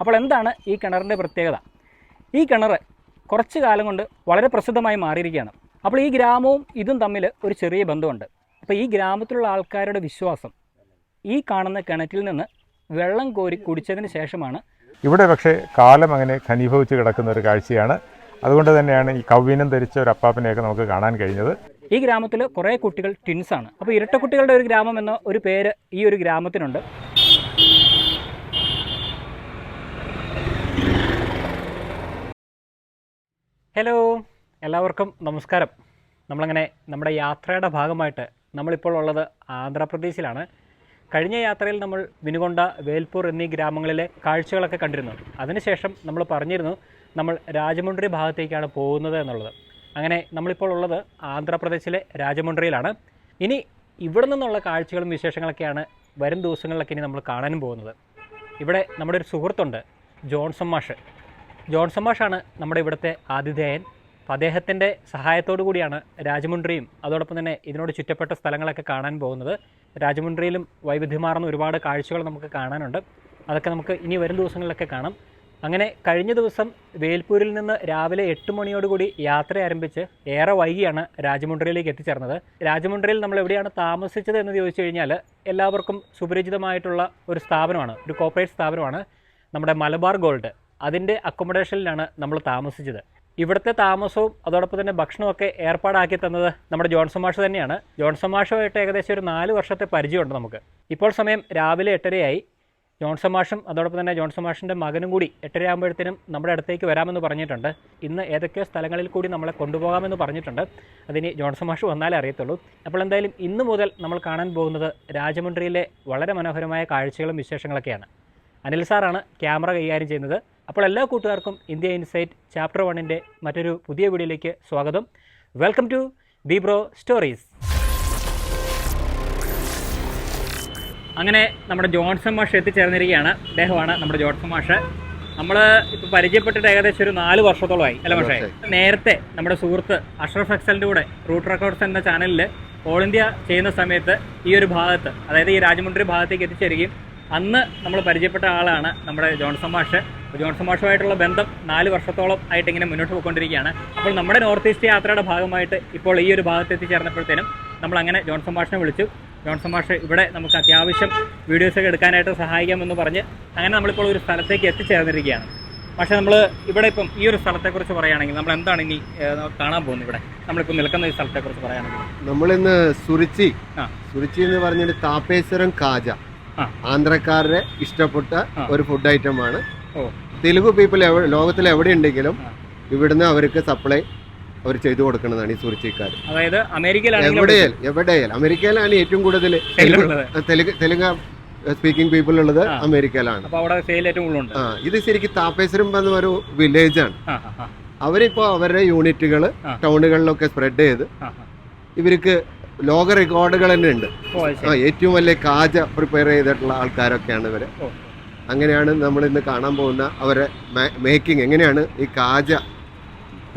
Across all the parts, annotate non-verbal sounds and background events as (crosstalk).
അപ്പോൾ എന്താണ് ഈ കിണറിന്റെ പ്രത്യേകത? ഈ കിണർ കുറച്ച് കാലം കൊണ്ട് വളരെ പ്രസിദ്ധമായി മാറിയിരിക്കുകയാണ്. അപ്പോൾ ഈ ഗ്രാമവും ഇതും തമ്മിൽ ഒരു ചെറിയ ബന്ധമുണ്ട്. അപ്പോൾ ഈ ഗ്രാമത്തിലുള്ള ആൾക്കാരുടെ വിശ്വാസം ഈ കാണുന്ന കിണറ്റിൽ നിന്ന് വെള്ളം കോരി കുടിച്ചതിന് ശേഷമാണ് ഇവിടെ പക്ഷേ കാലം അങ്ങനെ ഖനീഭവിച്ച് കിടക്കുന്ന ഒരു കാഴ്ചയാണ്. അതുകൊണ്ട് തന്നെയാണ് ഈ കവ്വീനം ധരിച്ച ഒരു അപ്പാപ്പനെയൊക്കെ നമുക്ക് കാണാൻ കഴിഞ്ഞത്. ഈ ഗ്രാമത്തിൽ കുറേ കുട്ടികൾ ട്വിൻസാണ് അപ്പോൾ ഇരട്ടക്കുട്ടികളുടെ ഒരു ഗ്രാമം എന്ന ഒരു പേര് ഈ ഒരു ഗ്രാമത്തിനുണ്ട്. ഹലോ എല്ലാവർക്കും നമസ്കാരം. നമ്മളങ്ങനെ നമ്മുടെ യാത്രയുടെ ഭാഗമായിട്ട് നമ്മളിപ്പോൾ ഉള്ളത് ആന്ധ്രാപ്രദേശിലാണ്. കഴിഞ്ഞ യാത്രയിൽ നമ്മൾ വിനുകൊണ്ട വേൽപൂർ എന്നീ ഗ്രാമങ്ങളിലെ കാഴ്ചകളൊക്കെ കണ്ടിരുന്നു. അതിനുശേഷം നമ്മൾ പറഞ്ഞിരുന്നു നമ്മൾ രാജമുണ്ട്രി ഭാഗത്തേക്കാണ് പോകുന്നത് എന്നുള്ളത്. അങ്ങനെ നമ്മളിപ്പോൾ ഉള്ളത് ആന്ധ്രാപ്രദേശിലെ രാജമുണ്ട്രിയിലാണ്. ഇനി ഇവിടെ നിന്നുള്ള കാഴ്ചകളും വിശേഷങ്ങളൊക്കെയാണ് വരും ദിവസങ്ങളിലൊക്കെ ഇനി നമ്മൾ കാണാനും പോകുന്നത്. ഇവിടെ നമ്മുടെ ഒരു സുഹൃത്തുണ്ട് ജോൺസൺ മാഷ്. ജോൺസൺ മാഷാണ് നമ്മുടെ ഇവിടുത്തെ ആതിഥേയൻ. അപ്പോൾ അദ്ദേഹത്തിന്റെ സഹായത്തോടു കൂടിയാണ് രാജമുണ്ട്രിയും അതോടൊപ്പം തന്നെ ഇതിനോട് ചുറ്റപ്പെട്ട സ്ഥലങ്ങളൊക്കെ കാണാൻ പോകുന്നത്. രാജമുണ്ട്രിയിലും വൈവിധ്യമാർന്ന ഒരുപാട് കാഴ്ചകൾ നമുക്ക് കാണാനുണ്ട്. അതൊക്കെ നമുക്ക് ഇനി വരും ദിവസങ്ങളിലൊക്കെ കാണാം. അങ്ങനെ കഴിഞ്ഞ ദിവസം വേൽപൂരിൽ നിന്ന് രാവിലെ എട്ട് മണിയോടുകൂടി യാത്ര ആരംഭിച്ച് ഏറെ വൈകിയാണ് രാജമുണ്ട്രിയിലേക്ക് എത്തിച്ചേർന്നത്. രാജമുണ്ട്രിയിൽ നമ്മൾ എവിടെയാണ് താമസിച്ചത് എന്ന് ചോദിച്ചു കഴിഞ്ഞാൽ എല്ലാവർക്കും സുപരിചിതമായിട്ടുള്ള ഒരു സ്ഥാപനമാണ് ഒരു കോർപ്പറേറ്റ് സ്ഥാപനമാണ് നമ്മുടെ മലബാർ ഗോൾഡ്. അതിന്റെ അക്കോമഡേഷനിലാണ് നമ്മൾ താമസിച്ചത്. ഇവിടുത്തെ താമസവും അതോടൊപ്പം തന്നെ ഭക്ഷണമൊക്കെ ഏർപ്പാടാക്കി തന്നത് നമ്മുടെ ജോൺസൺ മാഷ് തന്നെയാണ്. ജോൺസൺ മാഷുമായിട്ട് ഏകദേശം ഒരു നാല് വർഷത്തെ പരിചയമുണ്ട് നമുക്ക്. ഇപ്പോൾ സമയം രാവിലെ എട്ടരയായി. ജോൺസൺ മാഷും അതോടൊപ്പം തന്നെ ജോൺസൺ മാഷിന്റെ മകനും കൂടി എട്ടരയാകുമ്പോഴത്തേനും നമ്മുടെ അടുത്തേക്ക് വരാമെന്ന് പറഞ്ഞിട്ടുണ്ട്. ഇന്ന് ഏതൊക്കെയോ സ്ഥലങ്ങളിൽ കൂടി നമ്മളെ കൊണ്ടുപോകാമെന്ന് പറഞ്ഞിട്ടുണ്ട്. അതിന് ജോൺസൺ മാഷ് വന്നാലേ അറിയത്തുള്ളൂ. അപ്പോൾ എന്തായാലും ഇന്ന് മുതൽ നമ്മൾ കാണാൻ പോകുന്നത് രാജമുണ്ട്രിയിലെ വളരെ മനോഹരമായ കാഴ്ചകളും വിശേഷങ്ങളൊക്കെയാണ്. അനിൽ സാറാണ് ക്യാമറ കൈകാര്യം ചെയ്യുന്നത്. അപ്പോൾ എല്ലാ കൂട്ടുകാർക്കും ഇന്ത്യ ഇൻസൈറ്റ് ചാപ്റ്റർ വണ്ണിന്റെ മറ്റൊരു പുതിയ വീഡിയോയിലേക്ക് സ്വാഗതം. Welcome to B bro stories. അങ്ങനെ നമ്മുടെ ജോൺസൺ മാഷ് എത്തിച്ചേർന്നിരിക്കുകയാണ്. അദ്ദേഹമാണ് നമ്മുടെ ജോൺസൺ മാഷ്. നമ്മൾ ഇപ്പോൾ പരിചയപ്പെട്ടിട്ട് ഏകദേശം ഒരു നാല് വർഷത്തോളമായി. അല്ല പക്ഷേ നേരത്തെ നമ്മുടെ സുഹൃത്ത് അഷ്റഫ് എക്സലിന്റെ കൂടെ റൂട്ട് റെക്കോർഡ്സ് എന്ന ചാനലിൽ ഓൾ ഇന്ത്യ ചെയ്യുന്ന സമയത്ത് ഈ ഒരു ഭാഗത്ത് അതായത് ഈ രാജമുണ്ട്രി ഭാഗത്തേക്ക് എത്തിച്ചേരുകയും അന്ന് നമ്മൾ പരിചയപ്പെട്ട ആളാണ് നമ്മുടെ ജോൺസൺ മാഷ്. ജോൺസൺ മാഷുമായിട്ടുള്ള ബന്ധം നാല് വർഷത്തോളം ആയിട്ട് ഇങ്ങനെ മുന്നോട്ട് പോയിക്കൊണ്ടിരിക്കുകയാണ്. അപ്പോൾ നമ്മുടെ നോർത്ത് ഈസ്റ്റ് യാത്രയുടെ ഭാഗമായിട്ട് ഇപ്പോൾ ഈ ഒരു ഭാഗത്ത് എത്തിച്ചേർന്നപ്പോഴത്തേനും നമ്മൾ അങ്ങനെ ജോൺസൺ മാഷിനെ വിളിച്ചു. ജോൺസൺ മാഷ് ഇവിടെ നമുക്ക് അത്യാവശ്യം വീഡിയോസൊക്കെ എടുക്കാനായിട്ട് സഹായിക്കാമെന്ന് പറഞ്ഞ് അങ്ങനെ നമ്മളിപ്പോൾ ഒരു സ്ഥലത്തേക്ക് എത്തിച്ചേർന്നിരിക്കുകയാണ്. പക്ഷേ നമ്മൾ ഇവിടെ ഇപ്പം ഈ ഒരു സ്ഥലത്തെക്കുറിച്ച് പറയുകയാണെങ്കിൽ നമ്മൾ എന്താണ് ഇനി കാണാൻ പോകുന്നത് ഇവിടെ? നമ്മളിപ്പോൾ നിൽക്കുന്ന ഈ സ്ഥലത്തെക്കുറിച്ച് പറയുകയാണെങ്കിൽ. നമ്മളിന്ന് സുരുച്ചി ആ. സുരുച്ചി എന്ന് പറഞ്ഞിട്ട് താപ്പേശ്വരം കാജ. ആന്ധ്രക്കാരുടെ ഇഷ്ടപ്പെട്ട ഒരു ഫുഡ് ഐറ്റം ആണ്. തെലുഗു പീപ്പിൾ ലോകത്തിൽ എവിടെ ഉണ്ടെങ്കിലും. ഇവിടുന്ന് അവർക്ക് സപ്ലൈ അവർ ചെയ്തു കൊടുക്കുന്നതാണ് ഈ സുരുച്ചിക്കാർ അതായത് എവിടെയാൽ? എവിടെയാൽ? അമേരിക്കയിലാണ് ഏറ്റവും കൂടുതൽ തെലുങ്ക സ്പീക്കിംഗ് പീപ്പിൾ ഉള്ളത് അമേരിക്കയിലാണ്. ആ ഇത് ശരിക്കും താപ്പേശ്വരം എന്ന ഒരു വില്ലേജ് ആണ്. അവരിപ്പോ അവരുടെ യൂണിറ്റുകൾ ടൗണുകളിലൊക്കെ സ്പ്രെഡ് ചെയ്ത്. ഇവർക്ക് ലോക റെക്കോർഡുകൾ തന്നെ ഉണ്ട്. ആ ഏറ്റവും വലിയ കാജ പ്രിപ്പയർ ചെയ്തിട്ടുള്ള ആൾക്കാരൊക്കെയാണ് ഇവർ. അങ്ങനെയാണ് നമ്മൾ ഇന്ന് കാണാൻ പോകുന്ന അവരെ മേക്കിംഗ് എങ്ങനെയാണ് ഈ കാജ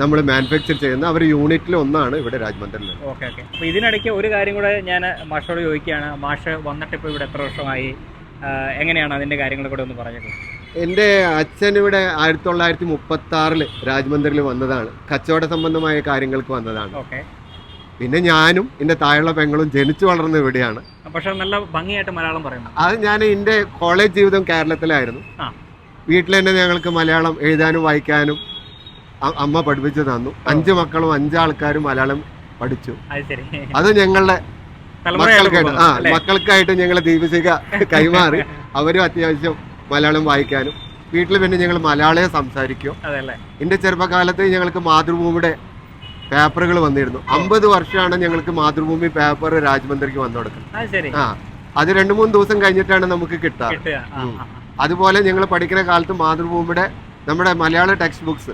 നമ്മൾ മാനുഫാക്ചർ ചെയ്യുന്ന അവർ യൂണിറ്റിൽ ഒന്നാണ് ഇവിടെ രാജ്മന്ദിറിൽ ഓക്കെ ഓക്കെ. അപ്പോൾ ഇതിനിടയ്ക്ക് ഒരു കാര്യം കൂടെ ഞാൻ മാഷോട് ചോദിക്കുകയാണ്. മാഷ് വന്നിട്ട് ഇപ്പോൾ ഇവിടെ എത്ര വർഷമായി? എങ്ങനെയാണ് അതിന്റെ കാര്യങ്ങൾ കൂടെ ഒന്ന് പറഞ്ഞത് എന്റെ അച്ഛൻ ഇവിടെ ആയിരത്തി തൊള്ളായിരത്തി മുപ്പത്തി ആറിൽ രാജ്മന്ദിറിൽ വന്നതാണ്. കച്ചവട സംബന്ധമായ കാര്യങ്ങൾക്ക് വന്നതാണ്. ഓക്കെ. പിന്നെ ഞാനും എന്റെ താഴെയുള്ള പെങ്ങളും ജനിച്ചു വളർന്ന ഇവിടെയാണ്. പക്ഷെ നല്ല ഭംഗിയായിട്ട് മലയാളം പറയുന്നത് അത് ഞാൻ എന്റെ കോളേജ് ജീവിതം കേരളത്തിലായിരുന്നു. വീട്ടിൽ തന്നെ ഞങ്ങൾക്ക് മലയാളം എഴുതാനും വായിക്കാനും അമ്മ പഠിപ്പിച്ചു തന്നു. അഞ്ച് മക്കളും അഞ്ചാൾക്കാരും മലയാളം പഠിച്ചു. അത് ഞങ്ങളുടെ മക്കൾക്കായിട്ട് ആ മക്കൾക്കായിട്ട് ഞങ്ങൾ ദീപശിക കൈമാറി. അവരും അത്യാവശ്യം മലയാളം വായിക്കാനും. വീട്ടിൽ പിന്നെ ഞങ്ങൾ മലയാളമേ സംസാരിക്കും. എന്റെ എന്റെ ചെറുപ്പകാലത്ത് ഞങ്ങൾക്ക് മാതൃഭൂമിയുടെ പേപ്പറുകൾ വന്നിരുന്നു. അമ്പത് വർഷമാണ് ഞങ്ങൾക്ക് മാതൃഭൂമി പേപ്പർ രാജ്മന്ത്രിക്ക് വന്നു കൊടുക്കുന്നത്. ആ അത് രണ്ടു മൂന്ന് ദിവസം കഴിഞ്ഞിട്ടാണ് നമുക്ക് കിട്ടാറ് അതുപോലെ ഞങ്ങൾ പഠിക്കുന്ന കാലത്ത് മാതൃഭൂമിയുടെ നമ്മുടെ മലയാള ടെക്സ്റ്റ് ബുക്സ്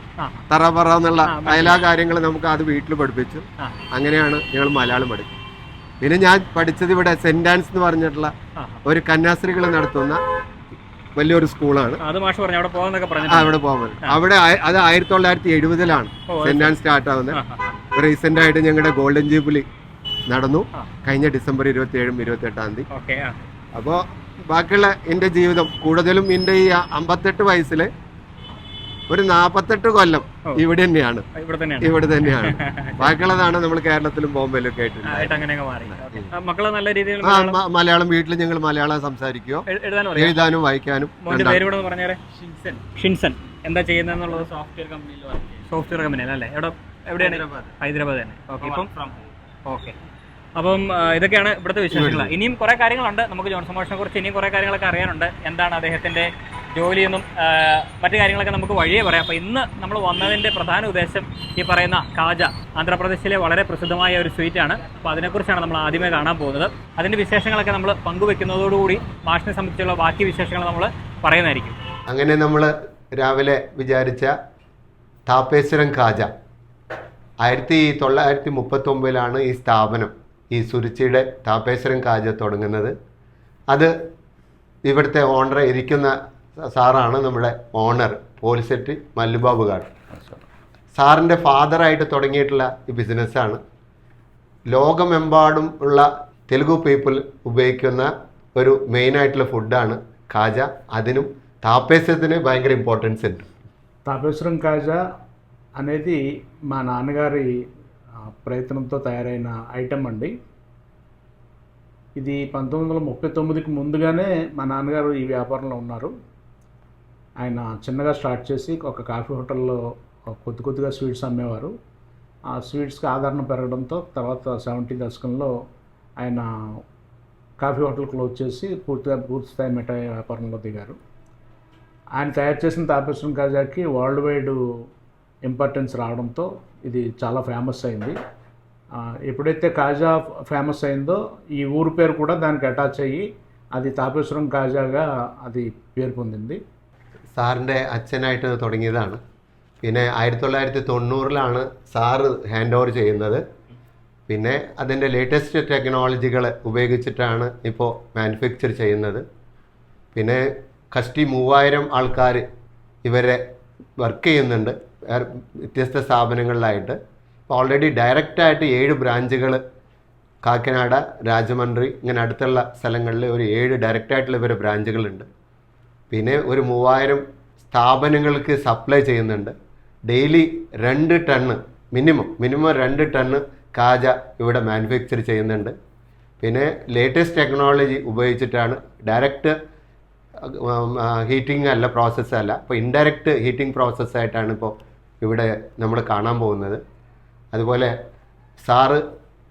തറപറ തറ പറ എന്നുള്ള എല്ലാ കാര്യങ്ങളും നമുക്ക് അത് വീട്ടിൽ പഠിപ്പിച്ചു. അങ്ങനെയാണ് ഞങ്ങൾ മലയാളം പഠിച്ചത് പിന്നെ ഞാൻ പഠിച്ചത് ഇവിടെ സെന്റ് ആൻസ് എന്ന് പറഞ്ഞിട്ടുള്ള ഒരു കന്യാസ്ത്രീകൾ നടത്തുന്ന വലിയൊരു സ്കൂളാണ്. ആ, അത് മാഷ് പറഞ്ഞു അവിടെ പോകാന്നൊക്കെ ആ, പറഞ്ഞു അവിടെ പോകാൻ അവിടെ അത് ആയിരത്തി തൊള്ളായിരത്തി എഴുപതിലാണ് സെന്റ് ആൻഡ് സ്റ്റാർട്ട് ആവുന്നത്. റീസെന്റ് ആയിട്ട് ഞങ്ങളുടെ ഗോൾഡൻ ജൂബിലി നടന്നു. കഴിഞ്ഞ ഡിസംബർ ഇരുപത്തി ഏഴും ഇരുപത്തി എട്ടാം തീയതി അപ്പോ അപ്പോൾ ബാക്കിയുള്ള എന്റെ ജീവിതം കൂടുതലും എന്റെ ഈ അമ്പത്തെട്ട് വയസ്സിൽ ഒരു നാപ്പത്തെട്ട് കൊല്ലം ഇവിടെ തന്നെയാണ്. ഇവിടെ തന്നെയാണ്. (laughs) ബാക്കിയുള്ളതാണ് നമ്മൾ കേരളത്തിലും ബോംബെയിലും ഒക്കെ ആയിട്ട് മലയാളം വീട്ടിൽ ഞങ്ങൾ മലയാളം സംസാരിക്കുകയോ എഴുതാനും വായിക്കാനും ഷിൻസൺ എന്താ ചെയ്യുന്നത് സോഫ്റ്റ്വെയർ കമ്പനിയിൽ സോഫ്റ്റ്വെയർ കമ്പനി അല്ലേ? എവിടെ? എവിടെയാണ്? ഹൈദരാബാദ്. തന്നെ. ഓക്കെ. ഇപ്പം? ഓക്കെ. അപ്പം ഇതൊക്കെയാണ് ഇവിടുത്തെ വിശേഷങ്ങൾ. ഇനിയും കുറേ കാര്യങ്ങളുണ്ട്. നമുക്ക് ജോൺസൺ മോഷനെ കുറിച്ച് ഇനിയും കുറേ കാര്യങ്ങളൊക്കെ അറിയാനുണ്ട്. എന്താണ് അദ്ദേഹത്തിന്റെ ജോലിയെന്നും മറ്റു കാര്യങ്ങളൊക്കെ നമുക്ക് വഴിയേ പറയാം. അപ്പോൾ ഇന്ന് നമ്മൾ വന്നതിന്റെ പ്രധാന ഉദ്ദേശം ഈ പറയുന്ന കാജ ആന്ധ്രാപ്രദേശിലെ വളരെ പ്രസിദ്ധമായ ഒരു സ്വീറ്റാണ്. അപ്പോൾ അതിനെക്കുറിച്ചാണ് നമ്മൾ ആദ്യമേ കാണാൻ പോകുന്നത്. അതിന്റെ വിശേഷങ്ങളൊക്കെ നമ്മൾ പങ്കുവെക്കുന്നതോടുകൂടി മാഷിനെ സംബന്ധിച്ചുള്ള ബാക്കി വിശേഷങ്ങൾ നമ്മൾ പറയുന്നതായിരിക്കും. അങ്ങനെ നമ്മൾ രാവിലെ വിചാരിച്ച താപ്പേശ്വരം കാജ. ആയിരത്തി തൊള്ളായിരത്തി മുപ്പത്തൊമ്പതിലാണ് ഈ സ്ഥാപനം ഈ സുരുച്ചിയുടെ താപ്പേശ്വരം കാജ തുടങ്ങുന്നത്. അത് ഇവിടുത്തെ ഓണർ ഇരിക്കുന്ന സാറാണ് നമ്മുടെ ഓണർ പോലിസെറ്റ് മല്ലുബാബുകാർ സാറിൻ്റെ ഫാദറായിട്ട് തുടങ്ങിയിട്ടുള്ള ഈ ബിസിനസ്സാണ് ലോകമെമ്പാടും ഉള്ള തെലുഗു പീപ്പിൾ ഉപയോഗിക്കുന്ന ഒരു മെയിനായിട്ടുള്ള ഫുഡാണ് കാജ അതിനും താപ്പേശ്വരത്തിന് ഭയങ്കര ഇമ്പോർട്ടൻസ് ഉണ്ട് తాపేశ్వరం కాజా అనేది మా నాన్నగారి ఆ, ప్రయత్నంతో తయారైన ఐటెం అండి ఇది పంతొమ్మిది వందల ముప్పై తొమ్మిదికి ముందుగానే మా నాన్నగారు ఈ వ్యాపారంలో ఉన్నారు ఆయన చిన్నగా స్టార్ట్ చేసి ఒక కాఫీ హోటల్లో కొద్ది కొద్దిగా స్వీట్స్ అమ్మేవారు. ఆ స్వీట్స్కి ఆదరణ పెరగడంతో తర్వాత సెవెంటీ దశకంలో ఆయన కాఫీ హోటల్ క్లోజ్ చేసి పూర్తిగా పూర్తి స్థాయి మిఠాయి వ్యాపారంలో దిగారు. ఆయన తయారు చేసిన తాపేశ్వరం కాజాకి వరల్డ్ వైడ్ ఇంపార్టెన్స్ రావడంతో ఇది చాలా ఫేమస్ అయింది. ఎప్పుడైతే కాజా ఫేమస్ అయిందో ఈ ఊరు పేరు కూడా దానికి అటాచ్ అయ్యి అది తాపేశ్వరం కాజాగా అది పేరు పొందింది. സാറിന്റെ അച്ഛനായിട്ട് തുടങ്ങിയതാണ്. പിന്നെ ആയിരത്തി തൊള്ളായിരത്തി തൊണ്ണൂറിലാണ് സാറ് ഹാൻഡ് ഓവർ ചെയ്യുന്നത്. പിന്നെ അതിന്റെ ലേറ്റസ്റ്റ് ടെക്നോളജികൾ ഉപയോഗിച്ചിട്ടാണ് ഇപ്പോൾ മാനുഫാക്ചർ ചെയ്യുന്നത്. പിന്നെ കഷ്ടി മൂവായിരം ആൾക്കാർ ഇവരെ വർക്ക് ചെയ്യുന്നുണ്ട്. വ്യത്യസ്ത സ്ഥാപനങ്ങളിലായിട്ട്. ഇപ്പോൾ ഓൾറെഡി ഡയറക്റ്റായിട്ട് ഏഴ് ബ്രാഞ്ചുകൾ കാക്കനാട രാജമന്ത്രി ഇങ്ങനെ അടുത്തുള്ള സ്ഥലങ്ങളിൽ ഒരു ഏഴ് ഡയറക്റ്റായിട്ടുള്ള ഇവരെ ബ്രാഞ്ചുകളുണ്ട് പിന്നെ ഒരു മൂവായിരം സ്ഥാപനങ്ങൾക്ക് സപ്ലൈ ചെയ്യുന്നുണ്ട്. ഡെയിലി രണ്ട് ടണ്ണ് മിനിമം മിനിമം രണ്ട് ടണ്ണ് കാജ ഇവിടെ മാനുഫാക്ചർ ചെയ്യുന്നുണ്ട്. പിന്നെ ലേറ്റസ്റ്റ് ടെക്നോളജി ഉപയോഗിച്ചിട്ടാണ് ഡയറക്റ്റ് ഹീറ്റിംഗ് അല്ല പ്രോസസ്സ് അല്ല. അപ്പോൾ ഇൻഡയറക്റ്റ് ഹീറ്റിംഗ് പ്രോസസ്സായിട്ടാണ് ഇപ്പോൾ ഇവിടെ നമ്മൾ കാണാൻ പോകുന്നത്. അതുപോലെ സാറ്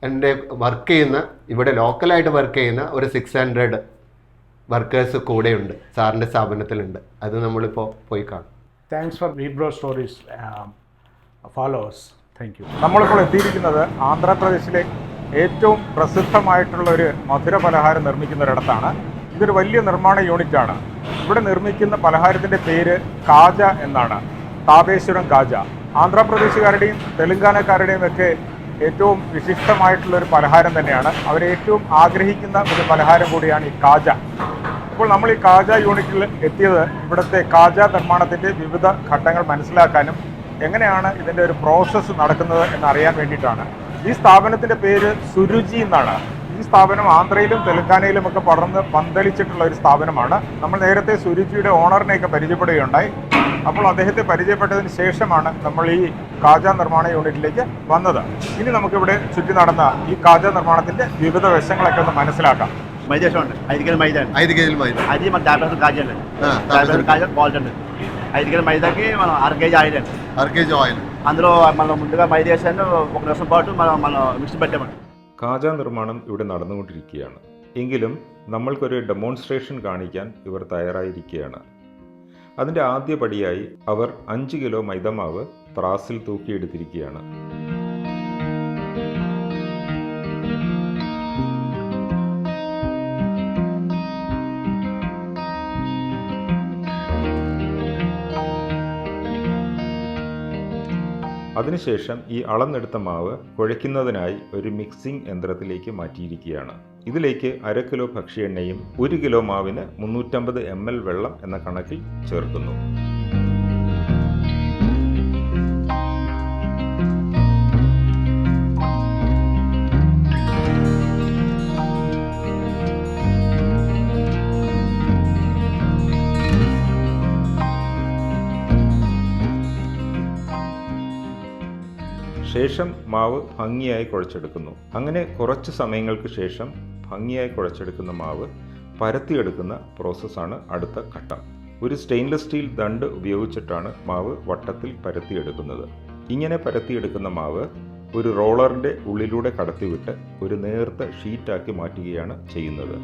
എന്റെ വർക്ക് ചെയ്യുന്ന ഇവിടെ ലോക്കലായിട്ട് വർക്ക് ചെയ്യുന്ന ഒരു സിക്സ് ഹൺഡ്രഡ് വർക്കേഴ്സ് കൂടെയുണ്ട് സാറിന്റെ സ്ഥാപനത്തിലുണ്ട്. അത് നമ്മളിപ്പോൾ പോയി കാണും. Thanks for വീബ്രോ stories followers thank you നമ്മളിപ്പോൾ എത്തിയിരിക്കുന്നത് ആന്ധ്രാപ്രദേശിലെ ഏറ്റവും പ്രസിദ്ധമായിട്ടുള്ള ഒരു മധുര പലഹാരം നിർമ്മിക്കുന്ന ഒരിടത്താണ് ഇതൊരു വലിയ നിർമ്മാണ യൂണിറ്റാണ്. ഇവിടെ നിർമ്മിക്കുന്ന പലഹാരത്തിന്റെ പേര് കാജ എന്നാണ്. താപേശ്വരം കാജ. ആന്ധ്രാപ്രദേശുകാരുടെയും തെലുങ്കാനക്കാരുടെയും ഒക്കെ ഏറ്റവും വിശിഷ്ടമായിട്ടുള്ള ഒരു പലഹാരം തന്നെയാണ്. അവർ ഏറ്റവും ആഗ്രഹിക്കുന്ന ഒരു പലഹാരം കൂടിയാണ് ഈ കാജ. ഇപ്പോൾ നമ്മൾ ഈ കാജ യൂണിറ്റിൽ എത്തിയത് ഇവിടുത്തെ കാജ നിർമ്മാണത്തിന്റെ വിവിധ ഘട്ടങ്ങൾ മനസ്സിലാക്കാനും എങ്ങനെയാണ് ഇതിന്റെ ഒരു പ്രോസസ്സ് നടക്കുന്നത് എന്നറിയാൻ വേണ്ടിയിട്ടാണ്. ഈ സ്ഥാപനത്തിന്റെ പേര് സുരുചി എന്നാണ്. ഈ സ്ഥാപനം ആന്ധ്രയിലും തെലങ്കാനയിലും ഒക്കെ പടർന്ന് പന്തലിച്ചിട്ടുള്ള ഒരു സ്ഥാപനമാണ്. നമ്മൾ നേരത്തെ സുരുചിയുടെ ഓണറിനെയൊക്കെ പരിചയപ്പെടുകയുണ്ടായി. അപ്പോൾ അദ്ദേഹത്തെ പരിചയപ്പെട്ടതിന് ശേഷമാണ് നമ്മൾ ഈ കാജ നിർമ്മാണ യൂണിറ്റിലേക്ക് വന്നത്. ഇനി നമുക്കിവിടെ ചുറ്റി നടന്ന ഈ കാജ നിർമ്മാണത്തിന്റെ വിവിധ വശങ്ങളൊക്കെ ഒന്ന് മനസ്സിലാക്കാം. കാജ നിർമ്മാണം ഇവിടെ നടന്നുകൊണ്ടിരിക്കുകയാണ്. എങ്കിലും നമ്മൾക്കൊരു ഡെമോൺസ്ട്രേഷൻ കാണിക്കാൻ ഇവർ തയ്യാറായിരിക്കുകയാണ്. അതിന്റെ ആദ്യ പടിയായി അവർ അഞ്ച് കിലോ മൈദമാവ് ത്രാസിൽ തൂക്കിയെടുത്തിരിക്കുകയാണ്. അതിനുശേഷം ഈ അളന്നെടുത്ത മാവ് കുഴയ്ക്കുന്നതിനായി ഒരു മിക്സിംഗ് യന്ത്രത്തിലേക്ക് മാറ്റിയിരിക്കുകയാണ്. ഇതിലേക്ക് അര കിലോ ഭക്ഷ്യ എണ്ണയും ഒരു കിലോ മാവിന് മുന്നൂറ്റമ്പത് എം എൽ വെള്ളം എന്ന കണക്കിൽ ചേർക്കുന്നു. ശേഷം മാവ് ഭംഗിയായി കുഴച്ചെടുക്കുന്നു. അങ്ങനെ കുറച്ച് സമയങ്ങൾക്ക് ശേഷം ഭംഗിയായി കുഴച്ചെടുക്കുന്ന മാവ് പരത്തിയെടുക്കുന്ന പ്രോസസ്സാണ് അടുത്ത ഘട്ടം. ഒരു സ്റ്റെയിൻലെസ് സ്റ്റീൽ ദണ്ട് ഉപയോഗിച്ചിട്ടാണ് മാവ് വട്ടത്തിൽ പരത്തിയെടുക്കുന്നത്. ഇങ്ങനെ പരത്തിയെടുക്കുന്ന മാവ് ഒരു റോളറിന്റെ ഉള്ളിലൂടെ കടത്തിവിട്ട് ഒരു നേർത്ത ഷീറ്റാക്കി മാറ്റുകയാണ് ചെയ്യുന്നത്.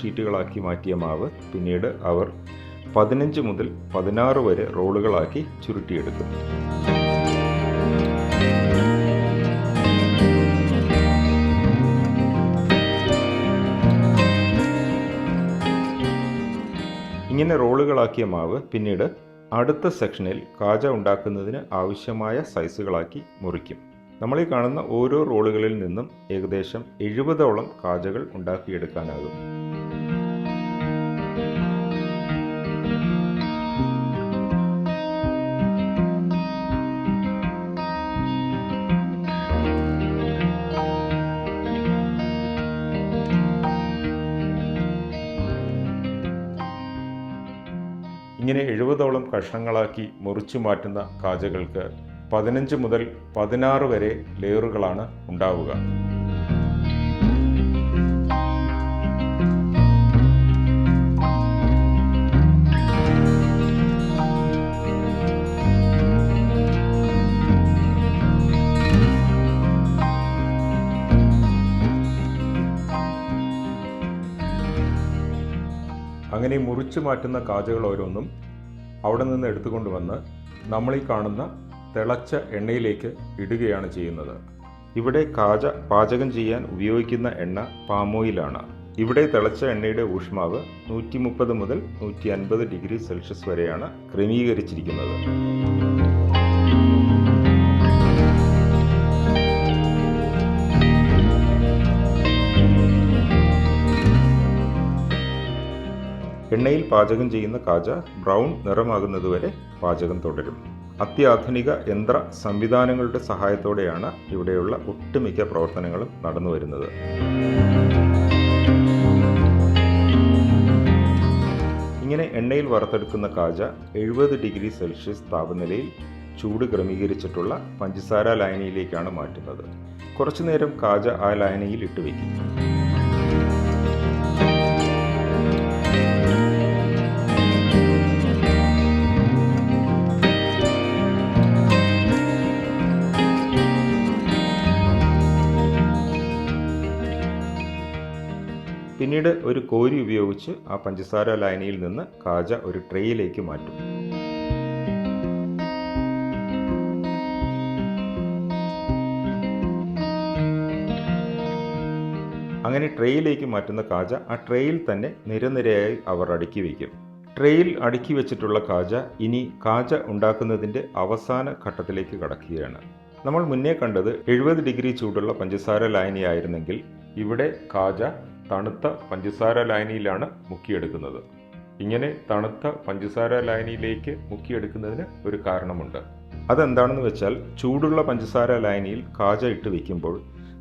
ഷീറ്റുകളാക്കി മാറ്റിയ മാവ് പിന്നീട് അവർ പതിനഞ്ച് മുതൽ പതിനാറ് വരെ റോളുകളാക്കി ചുരുട്ടിയെടുക്കും ഇങ്ങനെ റോളുകളാക്കിയ മാവ് പിന്നീട് അടുത്ത സെക്ഷനിൽ കാജ ഉണ്ടാക്കുന്നതിന് ആവശ്യമായ സൈസുകളാക്കി മുറിക്കും. നമ്മൾ ഈ കാണുന്ന ഓരോ റോളുകളിൽ നിന്നും ഏകദേശം എഴുപതോളം കാജകൾ ഉണ്ടാക്കിയെടുക്കാനാകും. എഴുപതോളം കഷ്ണങ്ങളാക്കി മുറിച്ചു മാറ്റുന്ന കാജകൾക്ക് പതിനഞ്ച് മുതൽ പതിനാറ് വരെ ലെയറുകളാണ് ഉണ്ടാവുക. അങ്ങനെ മുറിച്ചു മാറ്റുന്ന കാജകൾ ഓരോന്നും അവിടെ നിന്ന് എടുത്തുകൊണ്ട് വന്ന് നമ്മൾ ഈ കാണുന്ന തിളച്ച എണ്ണയിലേക്ക് ഇടുകയാണ് ചെയ്യുന്നത്. ഇവിടെ കാജ പാചകം ചെയ്യാൻ ഉപയോഗിക്കുന്ന എണ്ണ പാമോയിലാണ് ഇവിടെ തിളച്ച എണ്ണയുടെ ഊഷ്മാവ് നൂറ്റി മുപ്പത് മുതൽ നൂറ്റി അൻപത് ഡിഗ്രി സെൽഷ്യസ് വരെയാണ് ക്രമീകരിച്ചിരിക്കുന്നത്. എണ്ണയിൽ പാചകം ചെയ്യുന്ന കാജ ബ്രൗൺ നിറമാകുന്നതുവരെ പാചകം തുടരും. അത്യാധുനിക യന്ത്ര സംവിധാനങ്ങളുടെ സഹായത്തോടെയാണ് ഇവിടെയുള്ള ഒട്ടുമിക്ക പ്രവർത്തനങ്ങളും നടന്നു വരുന്നത്. ഇങ്ങനെ എണ്ണയിൽ വറുത്തെടുക്കുന്ന കാജ എഴുപത് ഡിഗ്രി സെൽഷ്യസ് താപനിലയിൽ ചൂട് ക്രമീകരിച്ചിട്ടുള്ള പഞ്ചസാര ലായനിയിലേക്കാണ് മാറ്റുന്നത്. കുറച്ചു നേരം കാജ ആ ലായനിയിൽ ഇട്ട് വയ്ക്കും പിന്നീട് ഒരു കോരി ഉപയോഗിച്ച് ആ പഞ്ചസാര ലായനിയിൽ നിന്ന് കാജ ഒരു ട്രേയിലേക്ക് മാറ്റും. അങ്ങനെ ട്രേയിലേക്ക് മാറ്റുന്ന കാജ ആ ട്രേയിൽ തന്നെ നിരനിരയായി അവർ അടുക്കി വയ്ക്കും. ട്രേയിൽ അടുക്കി വെച്ചിട്ടുള്ള കാജ ഇനി കാജ ഉണ്ടാക്കുന്നതിന്റെ അവസാന ഘട്ടത്തിലേക്ക് കടക്കുകയാണ്. നമ്മൾ മുന്നേ കണ്ടത് എഴുപത് ഡിഗ്രി ചൂടുള്ള പഞ്ചസാര ലായനിയായിരുന്നെങ്കിൽ ഇവിടെ കാജ തണുത്ത പഞ്ചസാര ലായനിയിലാണ് മുക്കിയെടുക്കുന്നത്. ഇങ്ങനെ തണുത്ത പഞ്ചസാര ലായനിയിലേക്ക് മുക്കിയെടുക്കുന്നതിന് ഒരു കാരണമുണ്ട്. അതെന്താണെന്ന് വെച്ചാൽ ചൂടുള്ള പഞ്ചസാര ലായനിയിൽ കാജ ഇട്ട് വയ്ക്കുമ്പോൾ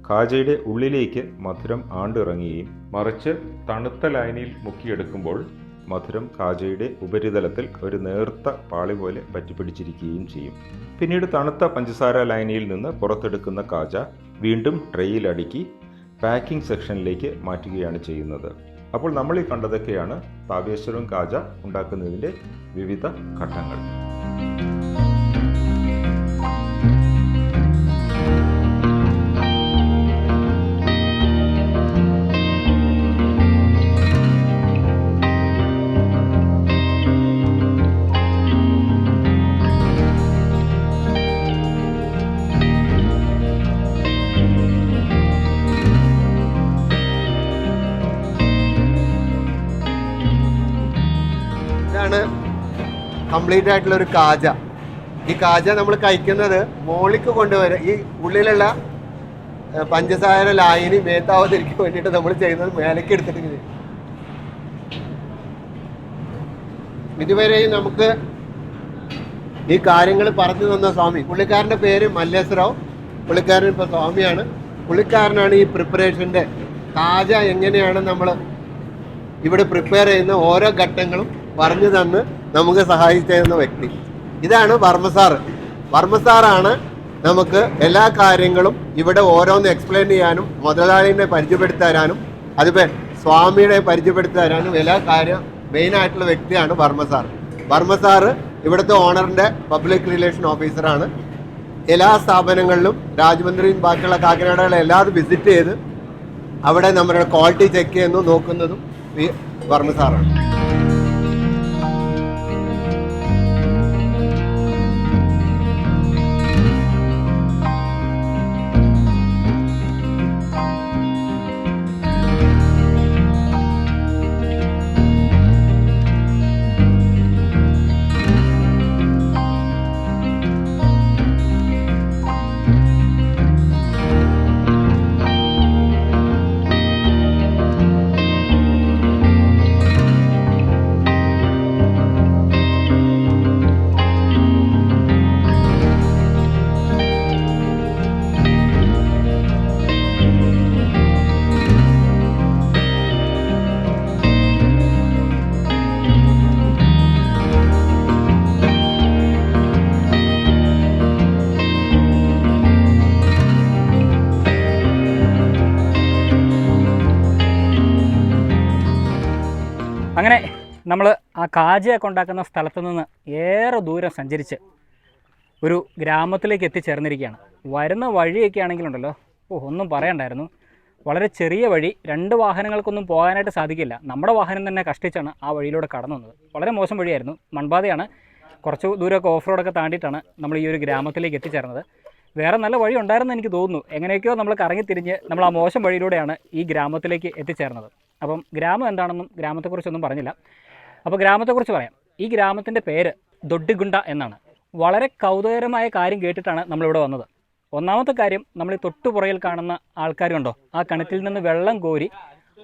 കാജയുടെ ഉള്ളിലേക്ക് മധുരം ആണ്ടിറങ്ങുകയും മറിച്ച് തണുത്ത ലായനിയിൽ മുക്കിയെടുക്കുമ്പോൾ മധുരം കാജയുടെ ഉപരിതലത്തിൽ ഒരു നേർത്ത പാളി പോലെ പറ്റിപ്പിടിച്ചിരിക്കുകയും ചെയ്യും. പിന്നീട് തണുത്ത പഞ്ചസാര ലായനിയിൽ നിന്ന് പുറത്തെടുക്കുന്ന കാജ വീണ്ടും ട്രെയിൽ അടുക്കി പാക്കിംഗ് സെക്ഷനിലേക്ക് മാറ്റുകയാണ് ചെയ്യുന്നത്. അപ്പോൾ നമ്മൾ ഈ കണ്ടതൊക്കെയാണ് താവേശ്വരം കാജ ഉണ്ടാക്കുന്നതിന്റെ വിവിധ ഘട്ടങ്ങൾ. കംപ്ലീറ്റ് ആയിട്ടുള്ള ഒരു കാജ. ഈ കാജ നമ്മൾ കഴിക്കുന്നത് മോളിക്ക് കൊണ്ടുവരും ഈ ഉള്ളിലുള്ള പഞ്ചസാര ലായനി മേത്താവാതിരിക്കാൻ വേണ്ടിയിട്ട് നമ്മൾ ചെയ്യുന്നത് മേലേക്ക് എടുത്തിട്ട്. ഇതുവരെയും നമുക്ക് ഈ കാര്യങ്ങൾ പറഞ്ഞു തന്ന സ്വാമി പുള്ളിക്കാരന്റെ പേര് മല്ലേശ്വരാവ് പുള്ളിക്കാരൻ ഇപ്പോൾ സ്വാമിയാണ്. പുള്ളിക്കാരനാണ് ഈ പ്രിപ്പറേഷന്റെ കാജ എങ്ങനെയാണ് നമ്മൾ ഇവിടെ പ്രിപ്പയർ ചെയ്യുന്ന ഓരോ ഘട്ടങ്ങളും പറഞ്ഞു തന്ന് നമുക്ക് സഹായിച്ചിരുന്ന വ്യക്തി. ഇതാണ് വർമ്മ സാറ് വർമ്മ സാറാണ് നമുക്ക് എല്ലാ കാര്യങ്ങളും ഇവിടെ ഓരോന്ന് എക്സ്പ്ലെയിൻ ചെയ്യാനും മുതലാളിനെ പരിചയപ്പെടുത്തി തരാനും അതുപോലെ സ്വാമിയുടെ പരിചയപ്പെടുത്തി തരാനും എല്ലാ കാര്യം മെയിൻ ആയിട്ടുള്ള വ്യക്തിയാണ് വർമ്മ സാർ. വർമ്മ ഇവിടുത്തെ ഓണറിന്റെ പബ്ലിക് റിലേഷൻ ഓഫീസറാണ് എല്ലാ സ്ഥാപനങ്ങളിലും രാജമന്ത്രിയും ബാക്കിയുള്ള കാക്കിനാടകളെ എല്ലാതും വിസിറ്റ് ചെയ്ത് അവിടെ നമ്മുടെ ക്വാളിറ്റി ചെക്ക് ചെയ്യുന്നു നോക്കുന്നതും ഈ വർമ്മ സാറാണ്. നമ്മൾ ആ കാജയൊക്കെ ഉണ്ടാക്കുന്ന സ്ഥലത്തു നിന്ന് ഏറെ ദൂരം സഞ്ചരിച്ച് ഒരു ഗ്രാമത്തിലേക്ക് എത്തിച്ചേർന്നിരിക്കുകയാണ്. വരുന്ന വഴിയൊക്കെ ആണെങ്കിലുണ്ടല്ലോ ഓ ഒന്നും പറയണ്ടായിരുന്നു. വളരെ ചെറിയ വഴി. രണ്ട് വാഹനങ്ങൾക്കൊന്നും പോകാനായിട്ട് സാധിക്കില്ല. നമ്മുടെ വാഹനം തന്നെ കഷ്ടിച്ചാണ് ആ വഴിയിലൂടെ കടന്നു വന്നത്. വളരെ മോശം വഴിയായിരുന്നു. മൺപാതയാണ്. കുറച്ച് ദൂരമൊക്കെ ഓഫ് റോഡൊക്കെ താണ്ടിയിട്ടാണ് നമ്മൾ ഈ ഒരു ഗ്രാമത്തിലേക്ക് എത്തിച്ചേർന്നത്. വേറെ നല്ല വഴി ഉണ്ടായിരുന്നു എനിക്ക് തോന്നുന്നു. എങ്ങനെയൊക്കെയോ നമ്മൾ കറങ്ങി തിരിഞ്ഞ് നമ്മൾ ആ മോശം വഴിയിലൂടെയാണ് ഈ ഗ്രാമത്തിലേക്ക് എത്തിച്ചേർന്നത്. അപ്പം ഗ്രാമം എന്താണെന്നും ഗ്രാമത്തെക്കുറിച്ചൊന്നും പറഞ്ഞില്ല. അപ്പോൾ ഗ്രാമത്തെക്കുറിച്ച് പറയാം. ഈ ഗ്രാമത്തിന്റെ പേര് ദൊഡ്ഡിഗുണ്ട എന്നാണ്. വളരെ കൗതുകരമായ കാര്യം കേട്ടിട്ടാണ് നമ്മളിവിടെ വന്നത്. ഒന്നാമത്തെ കാര്യം നമ്മൾ ഈ തൊട്ടുപുറയിൽ കാണുന്ന ആൾക്കാരുണ്ടോ? ആ കിണറ്റിൽ നിന്ന് വെള്ളം കോരി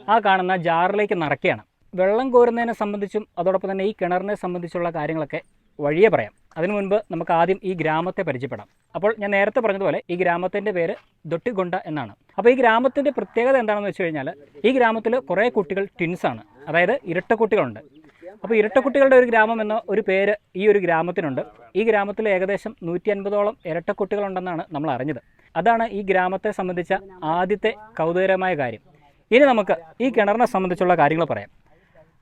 ആ കാണുന്ന ജാറിലേക്ക് നിറയ്ക്കുകയാണ് വെള്ളം കോരുന്നതിനെ സംബന്ധിച്ചും അതോടൊപ്പം തന്നെ ഈ കിണറിനെ സംബന്ധിച്ചുള്ള കാര്യങ്ങളൊക്കെ വഴിയെ പറയാം. അതിനു മുൻപ് നമുക്ക് ആദ്യം ഈ ഗ്രാമത്തെ പരിചയപ്പെടാം. അപ്പോൾ ഞാൻ നേരത്തെ പറഞ്ഞതുപോലെ ഈ ഗ്രാമത്തിന്റെ പേര് ദൊട്ടിഗുണ്ട എന്നാണ്. അപ്പോൾ ഈ ഗ്രാമത്തിന്റെ പ്രത്യേകത എന്താണെന്ന് വെച്ച് കഴിഞ്ഞാൽ ഈ ഗ്രാമത്തിൽ കുറേ കുട്ടികൾ ട്വിൻസാണ് അതായത് ഇരട്ടക്കുട്ടികളുണ്ട് അപ്പോൾ ഇരട്ടക്കുട്ടികളുടെ ഒരു ഗ്രാമം എന്ന ഒരു പേര് ഈ ഒരു ഗ്രാമത്തിനുണ്ട്. ഈ ഗ്രാമത്തിൽ ഏകദേശം നൂറ്റി അൻപതോളം ഇരട്ടക്കുട്ടികളുണ്ടെന്നാണ് നമ്മൾ അറിഞ്ഞത്. അതാണ് ഈ ഗ്രാമത്തെ സംബന്ധിച്ച ആദ്യത്തെ കൗതുകരമായ കാര്യം. ഇനി നമുക്ക് ഈ കിണറിനെ സംബന്ധിച്ചുള്ള കാര്യങ്ങൾ പറയാം.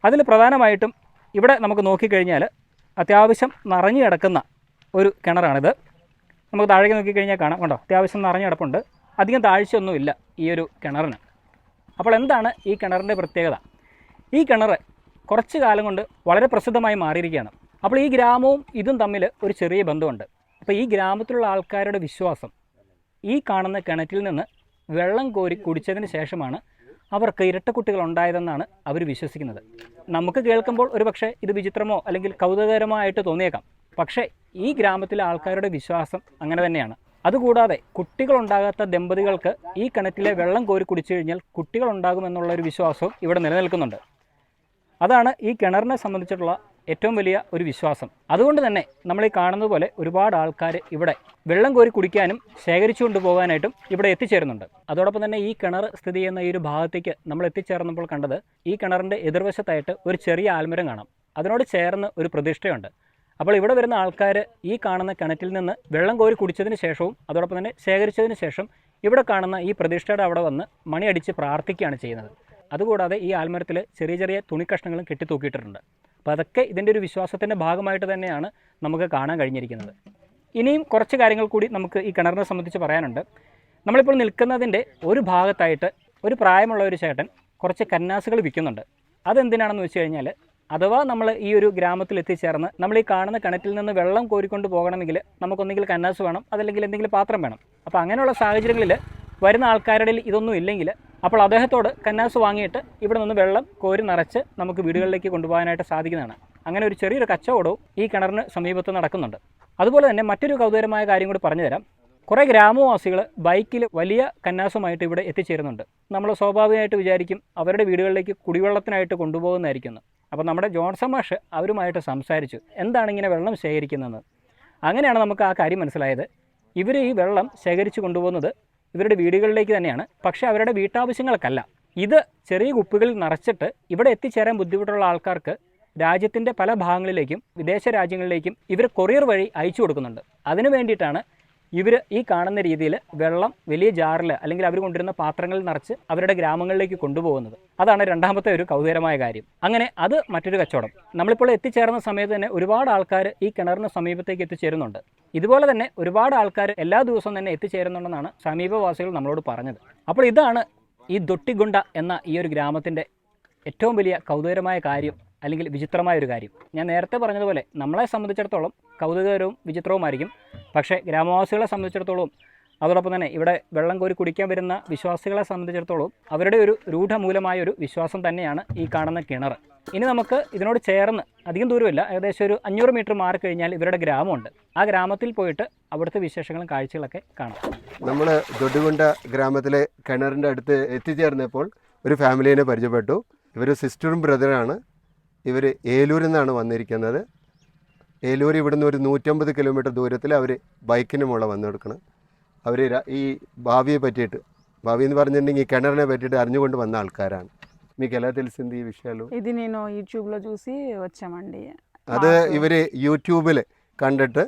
അതിൽ പ്രധാനമായിട്ടും ഇവിടെ നമുക്ക് നോക്കിക്കഴിഞ്ഞാൽ അത്യാവശ്യം നിറഞ്ഞു കിടക്കുന്ന ഒരു കിണറാണിത്. നമുക്ക് താഴേക്ക് നോക്കിക്കഴിഞ്ഞാൽ കാണാം. കണ്ടോ? അത്യാവശ്യം നിറഞ്ഞു കിടപ്പുണ്ട്. അധികം താഴ്ചയൊന്നുമില്ല ഈ ഒരു കിണറിന്. അപ്പോൾ എന്താണ് ഈ കിണറിന്റെ പ്രത്യേകത? ഈ കിണർ കുറച്ച് കാലം കൊണ്ട് വളരെ പ്രസിദ്ധമായി മാറിയിരിക്കുകയാണ്. അപ്പോൾ ഈ ഗ്രാമവും ഇതും തമ്മിൽ ഒരു ചെറിയ ബന്ധമുണ്ട്. അപ്പോൾ ഈ ഗ്രാമത്തിലുള്ള ആൾക്കാരുടെ വിശ്വാസം ഈ കാണുന്ന കിണറ്റിൽ നിന്ന് വെള്ളം കോരി കുടിച്ചതിന് ശേഷമാണ് അവർക്ക് ഇരട്ടക്കുട്ടികൾ ഉണ്ടായതെന്നാണ് അവർ വിശ്വസിക്കുന്നത്. നമുക്ക് കേൾക്കുമ്പോൾ ഒരു പക്ഷേ ഇത് വിചിത്രമോ അല്ലെങ്കിൽ കൗതുകകരമായിട്ട് തോന്നിയേക്കാം. പക്ഷേ ഈ ഗ്രാമത്തിലെ ആൾക്കാരുടെ വിശ്വാസം അങ്ങനെ തന്നെയാണ്. അതുകൂടാതെ കുട്ടികളുണ്ടാകാത്ത ദമ്പതികൾക്ക് ഈ കിണറ്റിലെ വെള്ളം കോരി കുടിച്ചു കഴിഞ്ഞാൽ കുട്ടികളുണ്ടാകുമെന്നുള്ള ഒരു വിശ്വാസവും ഇവിടെ നിലനിൽക്കുന്നുണ്ട്. അതാണ് ഈ കിണറിനെ സംബന്ധിച്ചിട്ടുള്ള ഏറ്റവും വലിയ ഒരു വിശ്വാസം. അതുകൊണ്ട് തന്നെ നമ്മൾ ഈ കാണുന്നത് പോലെ ഒരുപാട് ആൾക്കാർ ഇവിടെ വെള്ളം കോരി കുടിക്കാനും ശേഖരിച്ചു കൊണ്ടുപോകാനായിട്ടും ഇവിടെ എത്തിച്ചേരുന്നുണ്ട്. അതോടൊപ്പം തന്നെ ഈ കിണർ സ്ഥിതി ചെയ്യുന്ന ഈ ഒരു ഭാഗത്തേക്ക് നമ്മൾ എത്തിച്ചേർന്നപ്പോൾ കണ്ടത് ഈ കിണറിന്റെ എതിർവശത്തായിട്ട് ഒരു ചെറിയ ആൽമരം കാണാം. അതിനോട് ചേർന്ന് ഒരു പ്രതിഷ്ഠയുണ്ട്. അപ്പോൾ ഇവിടെ വരുന്ന ആൾക്കാർ ഈ കാണുന്ന കിണറ്റിൽ നിന്ന് വെള്ളം കോരി കുടിച്ചതിന് ശേഷവും അതോടൊപ്പം തന്നെ ശേഖരിച്ചതിന് ശേഷം ഇവിടെ കാണുന്ന ഈ പ്രതിഷ്ഠയുടെ അവിടെ വന്ന് മണിയടിച്ച് പ്രാർത്ഥിക്കുകയാണ് ചെയ്യുന്നത്. അതുകൂടാതെ ഈ ആൽമരത്തിൽ ചെറിയ ചെറിയ തുണിക്കഷ്ണങ്ങളും കെട്ടിത്തൂക്കിയിട്ടുണ്ട് അപ്പോൾ അതൊക്കെ ഇതിന്റെ ഒരു വിശ്വാസത്തിന്റെ ഭാഗമായിട്ട് തന്നെയാണ് നമുക്ക് കാണാൻ കഴിഞ്ഞിരിക്കുന്നത്. ഇനിയും കുറച്ച് കാര്യങ്ങൾ കൂടി നമുക്ക് ഈ കിണറിനെ സംബന്ധിച്ച് പറയാനുണ്ട്. നമ്മളിപ്പോൾ നിൽക്കുന്നതിന്റെ ഒരു ഭാഗത്തായിട്ട് ഒരു പ്രായമുള്ള ഒരു ചേട്ടൻ കുറച്ച് കന്നാസുകൾ വിൽക്കുന്നുണ്ട്. അതെന്തിനാണെന്ന് വെച്ച് കഴിഞ്ഞാൽ അഥവാ നമ്മൾ ഈ ഒരു ഗ്രാമത്തിൽ എത്തിച്ചേർന്ന് നമ്മൾ ഈ കാണുന്ന കിണറ്റിൽ നിന്ന് വെള്ളം കോരിക്കൊണ്ട് പോകണമെങ്കിൽ നമുക്കൊന്നെങ്കിൽ കന്നാസ് വേണം അതല്ലെങ്കിൽ എന്തെങ്കിലും പാത്രം വേണം. അപ്പോൾ അങ്ങനെയുള്ള സാഹചര്യങ്ങളിൽ വരുന്ന ആൾക്കാരുടെ ഇതൊന്നും ഇല്ലെങ്കിൽ അപ്പോൾ അദ്ദേഹത്തോട് കന്നാസ് വാങ്ങിയിട്ട് ഇവിടെ നിന്ന് വെള്ളം കോരി നിറച്ച് നമുക്ക് വീടുകളിലേക്ക് കൊണ്ടുപോകാനായിട്ട് സാധിക്കുന്നതാണ്. അങ്ങനെ ഒരു ചെറിയൊരു കച്ചവടവും ഈ കിണറിന് സമീപത്ത് നടക്കുന്നുണ്ട്. അതുപോലെ തന്നെ മറ്റൊരു കൗതുകരമായ കാര്യം കൂടി പറഞ്ഞുതരാം കുറേ ഗ്രാമവാസികൾ ബൈക്കിൽ വലിയ കന്നാസുമായിട്ട് ഇവിടെ എത്തിച്ചേരുന്നുണ്ട്. നമ്മൾ സ്വാഭാവികമായിട്ട് വിചാരിക്കും അവരുടെ വീടുകളിലേക്ക് കുടിവെള്ളത്തിനായിട്ട് കൊണ്ടുപോകുന്നതായിരിക്കുന്നു അപ്പോൾ നമ്മുടെ ജോൺസൺ മാഷ് അവരുമായിട്ട് സംസാരിച്ചു. എന്താണ് ഇങ്ങനെ വെള്ളം ശേഖരിക്കുന്നതെന്ന്? അങ്ങനെയാണ് നമുക്ക് ആ കാര്യം മനസ്സിലായത്. ഇവർ ഈ വെള്ളം ശേഖരിച്ച് കൊണ്ടുപോകുന്നത് ഇവരുടെ വീടുകളിലേക്ക് തന്നെയാണ്. പക്ഷേ അവരുടെ വീട്ടാവശ്യങ്ങൾക്കല്ല. ഇത് ചെറിയ കുപ്പികളിൽ നിറച്ചിട്ട് ഇവിടെ എത്തിച്ചേരാൻ ബുദ്ധിമുട്ടുള്ള ആൾക്കാർക്ക് രാജ്യത്തിന്റെ പല ഭാഗങ്ങളിലേക്കും വിദേശ രാജ്യങ്ങളിലേക്കും ഇവർ കൊറിയർ വഴി അയച്ചു കൊടുക്കുന്നുണ്ട്. അതിനു വേണ്ടിയിട്ടാണ് ഇവർ ഈ കാണുന്ന രീതിയിൽ വെള്ളം വലിയ ജാറിൽ അല്ലെങ്കിൽ അവർ കൊണ്ടിരുന്ന പാത്രങ്ങളിൽ നിറച്ച് അവരുടെ ഗ്രാമങ്ങളിലേക്ക് കൊണ്ടുപോകുന്നത്. അതാണ് രണ്ടാമത്തെ ഒരു കൗതുകരമായ കാര്യം. അങ്ങനെ അത് മറ്റൊരു കച്ചവടം. നമ്മളിപ്പോൾ എത്തിച്ചേർന്ന സമയത്ത് തന്നെ ഒരുപാട് ആൾക്കാർ ഈ കിണറിന് സമീപത്തേക്ക് എത്തിച്ചേരുന്നുണ്ട്. ഇതുപോലെ തന്നെ ഒരുപാട് ആൾക്കാർ എല്ലാ ദിവസവും തന്നെ എത്തിച്ചേരുന്നുണ്ടെന്നാണ് സമീപവാസികൾ നമ്മളോട് പറഞ്ഞത്. അപ്പോൾ ഇതാണ് ഈ ദൊട്ടിഗുണ്ട എന്ന ഈ ഒരു ഗ്രാമത്തിന്റെ ഏറ്റവും വലിയ കൗതുകരമായ കാര്യം. അല്ലെങ്കിൽ വിചിത്രമായ ഒരു കാര്യം. ഞാൻ നേരത്തെ പറഞ്ഞതുപോലെ നമ്മളെ സംബന്ധിച്ചിടത്തോളം കൗതുകകരവും വിചിത്രവുമായിരിക്കും. പക്ഷേ ഗ്രാമവാസികളെ സംബന്ധിച്ചിടത്തോളം അതോടൊപ്പം തന്നെ ഇവിടെ വെള്ളം കോരി കുടിക്കാൻ വരുന്ന വിശ്വാസികളെ സംബന്ധിച്ചിടത്തോളം അവരുടെ ഒരു രൂഢമൂലമായ ഒരു വിശ്വാസം തന്നെയാണ് ഈ കാണുന്ന കിണർ. ഇനി നമുക്ക് ഇതിനോട് ചേർന്ന് അധികം ദൂരമില്ല ഏകദേശം ഒരു അഞ്ഞൂറ് മീറ്റർ മാറി കഴിഞ്ഞാൽ ഇവരുടെ ഗ്രാമമുണ്ട്. ആ ഗ്രാമത്തിൽ പോയിട്ട് അവിടുത്തെ വിശേഷങ്ങളും കാഴ്ചകളൊക്കെ കാണാം. നമ്മൾ ദൊഡുകുണ്ട ഗ്രാമത്തിലെ കിണറിന്റെ അടുത്ത് എത്തിച്ചേർന്നപ്പോൾ ഒരു ഫാമിലിനെ പരിചയപ്പെട്ടു. ഇവർ സിസ്റ്ററും ബ്രദറാണ്. ഇവർ ഏലൂരിൽ നിന്നാണ് വന്നിരിക്കുന്നത്. ഏലൂർ ഇവിടുന്ന് ഒരു നൂറ്റമ്പത് കിലോമീറ്റർ ദൂരത്തിൽ അവർ ബൈക്കിന് മുകളിൽ വന്നു കൊടുക്കണം അവർ ഈ ഭാവിയെ പറ്റിയിട്ട് ഭാവി എന്ന് പറഞ്ഞിട്ടുണ്ടെങ്കിൽ കിണറിനെ പറ്റിയിട്ട് അറിഞ്ഞുകൊണ്ട് വന്ന ആൾക്കാരാണ്. ఆల్కారాను మీకు ఎలా తెలిసింది ఈ విషయాలు ఇది నేను యూట్యూబ్లో చూసి వచ్చామండి అదే ఇవరు యూట్యూబిల్ കണ്ടിട്ട്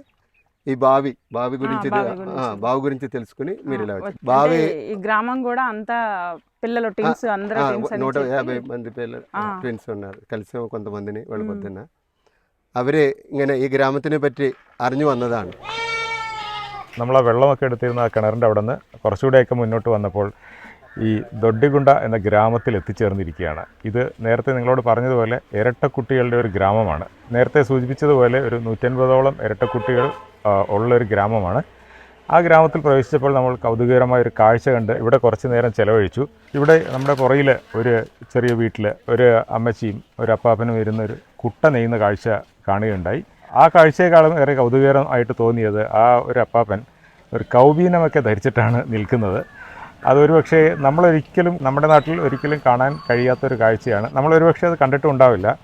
ఈ బావి బావి గురించి బావి ఆ, గురించి. బావి గురించి తెలుసుకుని మీరు ఇలా ఆ, వచ్చారు అంటే బావి ఈ గ్రామం కూడా అంతా పిల్లలు టీమ్స్ అందరూ ఆ, టీమ్స్ అని నూట చెప్పి- యాభై మంది పిల్లలు ఆ. ట్విన్స్ ఉన్నారు కలిసి కొంతమందిని వాళ్ళ ഉം. పొద్దున్న അവര് ഇങ്ങനെ ഈ ഗ്രാമത്തിനെ പറ്റി അറിഞ്ഞു വന്നതാണ് നമ്മൾ ആ വെള്ളമൊക്കെ എടുത്തിരുന്ന ആ കിണറിൻ്റെ അവിടെ നിന്ന് കുറച്ചുകൂടെയൊക്കെ മുന്നോട്ട് വന്നപ്പോൾ ഈ ദൊഡ്ഡിഗുണ്ട എന്ന ഗ്രാമത്തിൽ എത്തിച്ചേർന്നിരിക്കുകയാണ് ഇത് നേരത്തെ നിങ്ങളോട് പറഞ്ഞതുപോലെ ഇരട്ടക്കുട്ടികളുടെ ഒരു ഗ്രാമമാണ് നേരത്തെ സൂചിപ്പിച്ചതുപോലെ ഒരു നൂറ്റൻപതോളം ഇരട്ടക്കുട്ടികൾ ആ, ഉള്ള ഒരു ഗ്രാമമാണ്. ആ ഗ്രാമത്തിൽ പ്രവേശിച്ചപ്പോൾ നമ്മൾ കൗതുകകരമായ ഒരു കാഴ്ച കണ്ട് ഇവിടെ കുറച്ച് നേരം ചിലവഴിച്ചു. ഇവിടെ നമ്മുടെ പുറയിൽ ഒരു ചെറിയ വീട്ടിൽ ഒരു അമ്മച്ചിയും ഒരു അപ്പാപ്പനും ഇരുന്ന ഒരു കുട്ട നെയ്യുന്ന കാഴ്ച കാണുകയുണ്ടായി. ആ കാഴ്ചയെക്കാളും ഏറെ കൗതുകകരമായിട്ട് തോന്നിയത് ആ ഒരു അപ്പാപ്പൻ ഒരു കൗബീനമൊക്കെ ധരിച്ചിട്ടാണ് നിൽക്കുന്നത്. അതൊരു പക്ഷേ നമ്മളൊരിക്കലും നമ്മുടെ നാട്ടിൽ ഒരിക്കലും കാണാൻ കഴിയാത്തൊരു കാഴ്ചയാണ്. നമ്മളൊരു പക്ഷേ അത് കണ്ടിട്ടുണ്ടാവില്ല.